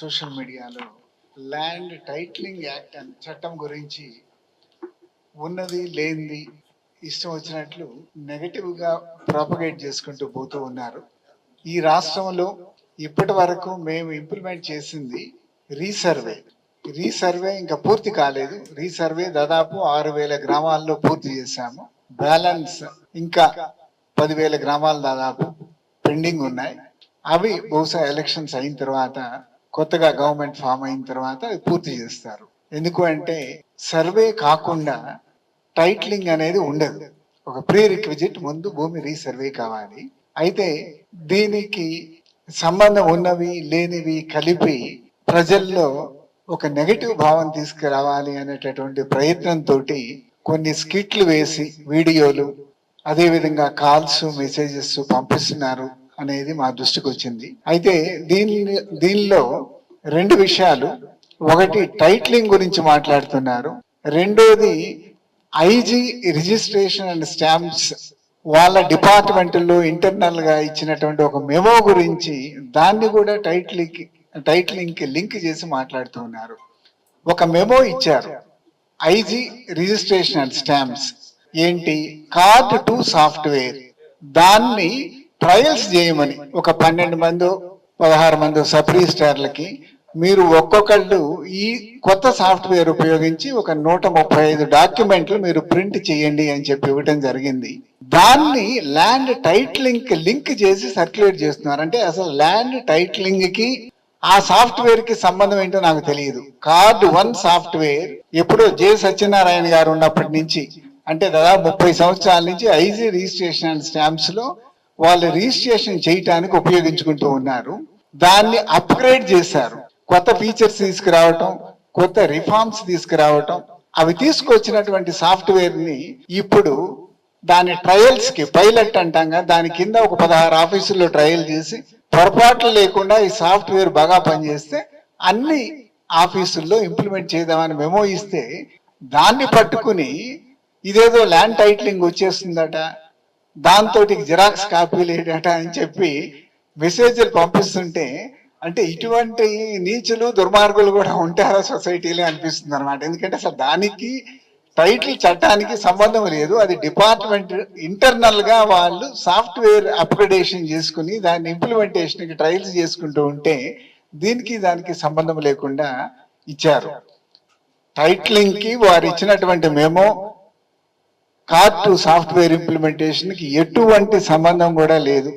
Social మీడియాలో land titling act అనే చట్టం గురించి ఉన్నది లేనిది ఇష్టం వచ్చినట్లు నెగటివ్గా ప్రాపగేట్ చేసుకుంటూ పోతూ ఉన్నారు. ఈ రాష్ట్రంలో ఇప్పటి వరకు మేము ఇంప్లిమెంట్ చేసింది రీసర్వే రీసర్వే ఇంకా పూర్తి కాలేదు. రీసర్వే దాదాపు ఆరు వేల గ్రామాల్లో పూర్తి చేశాము. బ్యాలెన్స్ ఇంకా పదివేల గ్రామాలు దాదాపు పెండింగ్ ఉన్నాయి. అవి బహుశా ఎలక్షన్స్ అయిన తర్వాత కొత్తగా గవర్నమెంట్ ఫామ్ అయిన తర్వాత పూర్తి చేస్తారు. ఎందుకు అంటే సర్వే కాకుండా టైట్లింగ్ అనేది ఉండదు. ఒక ప్రీ రిక్విజిట్ ముందు భూమి రీసర్వే కావాలి. అయితే దీనికి సంబంధం ఉన్నవి లేనివి కలిపి ప్రజల్లో ఒక నెగటివ్ భావం తీసుకురావాలి అనేటటువంటి ప్రయత్నంతో కొన్ని స్కిట్లు వేసి వీడియోలు అదేవిధంగా కాల్స్ మెసేజెస్ పంపిస్తున్నారు. అనేది మా దృష్టికి వచ్చింది. అయితే దీని దీనిలో రెండు విషయాలు. ఒకటి టైటిలింగ్ గురించి మాట్లాడుతున్నారు. రెండోది ఐజీ రిజిస్ట్రేషన్ అండ్ స్టాంప్స్ వాళ్ళ డిపార్ట్మెంట్లో ఇంటర్నల్గా ఇచ్చినటువంటి ఒక మెమో గురించి దాన్ని కూడా టైటిలింగ్ టైట్లింగ్కి లింక్ చేసి మాట్లాడుతున్నారు ఒక మెమో ఇచ్చారు. IG registration and stamps. ఏంటి? Card two software. దాన్ని ట్రయల్స్ చేయమని ఒక పన్నెండు మంది పదహారు మంది సబ్ మీరు ఒక్కొక్కళ్ళు ఈ కొత్త సాఫ్ట్వేర్ ఉపయోగించి ఒక నూట ముప్పై ఐదు డాక్యుమెంట్లు మీరు ప్రింట్ చేయండి అని చెప్పి ఇవ్వటం జరిగింది. దాన్ని ల్యాండ్ టైట్లింగ్ లింక్ చేసి సర్క్యులేట్ చేస్తున్నారు. అంటే అసలు ల్యాండ్ టైట్లింగ్కి ఆ సాఫ్ట్వేర్కి సంబంధం ఏంటో నాకు తెలియదు. కార్డ్ వన్ సాఫ్ట్వేర్ ఎప్పుడో జె సత్యనారాయణ గారు ఉన్నప్పటి నుంచి అంటే దాదాపు ముప్పై సంవత్సరాల నుంచి ఐజీ రిజిస్ట్రేషన్ అండ్ స్టాంప్స్లో వాళ్ళు రిజిస్ట్రేషన్ చేయటానికి ఉపయోగించుకుంటూ ఉన్నారు. దాన్ని అప్గ్రేడ్ చేశారు. కొత్త ఫీచర్స్ తీసుకురావటం కొత్త రిఫార్మ్స్ తీసుకురావటం అవి తీసుకొచ్చినటువంటి సాఫ్ట్వేర్ని ఇప్పుడు దాని ట్రయల్స్కి పైలట్ అంటాం దాని కింద ఒక పదహారు ఆఫీసుల్లో ట్రయల్ చేసి పొరపాట్లు లేకుండా ఈ సాఫ్ట్వేర్ బాగా పనిచేస్తే అన్ని ఆఫీసుల్లో ఇంప్లిమెంట్ చేద్దామని మెమో ఇస్తే దాన్ని పట్టుకుని ఇదేదో ల్యాండ్ టైటిలింగ్ వచ్చేస్తుందట. దాంతో జిరాక్స్ కాపీలు ఏంటట అని చెప్పి మెసేజ్లు పంపిస్తుంటే అంటే ఇటువంటి నీచులు దుర్మార్గులు కూడా ఉంటారా సొసైటీలో అనిపిస్తుంది అనమాట ఎందుకంటే అసలు దానికి టైటిల్ చట్టానికి సంబంధం లేదు. అది డిపార్ట్మెంట్ ఇంటర్నల్గా వాళ్ళు సాఫ్ట్వేర్ అప్గ్రేడేషన్ చేసుకుని దాన్ని ఇంప్లిమెంటేషన్కి ట్రయల్స్ చేసుకుంటూ ఉంటే దీనికి దానికి సంబంధం లేకుండా ఇచ్చారు. టైటిలింగ్కి వారు ఇచ్చినటువంటి మేము కార్డ్ టు సాఫ్ట్వేర్ ఇంప్లిమెంటేషన్కి ఎటువంటి సంబంధం కూడా లేదు.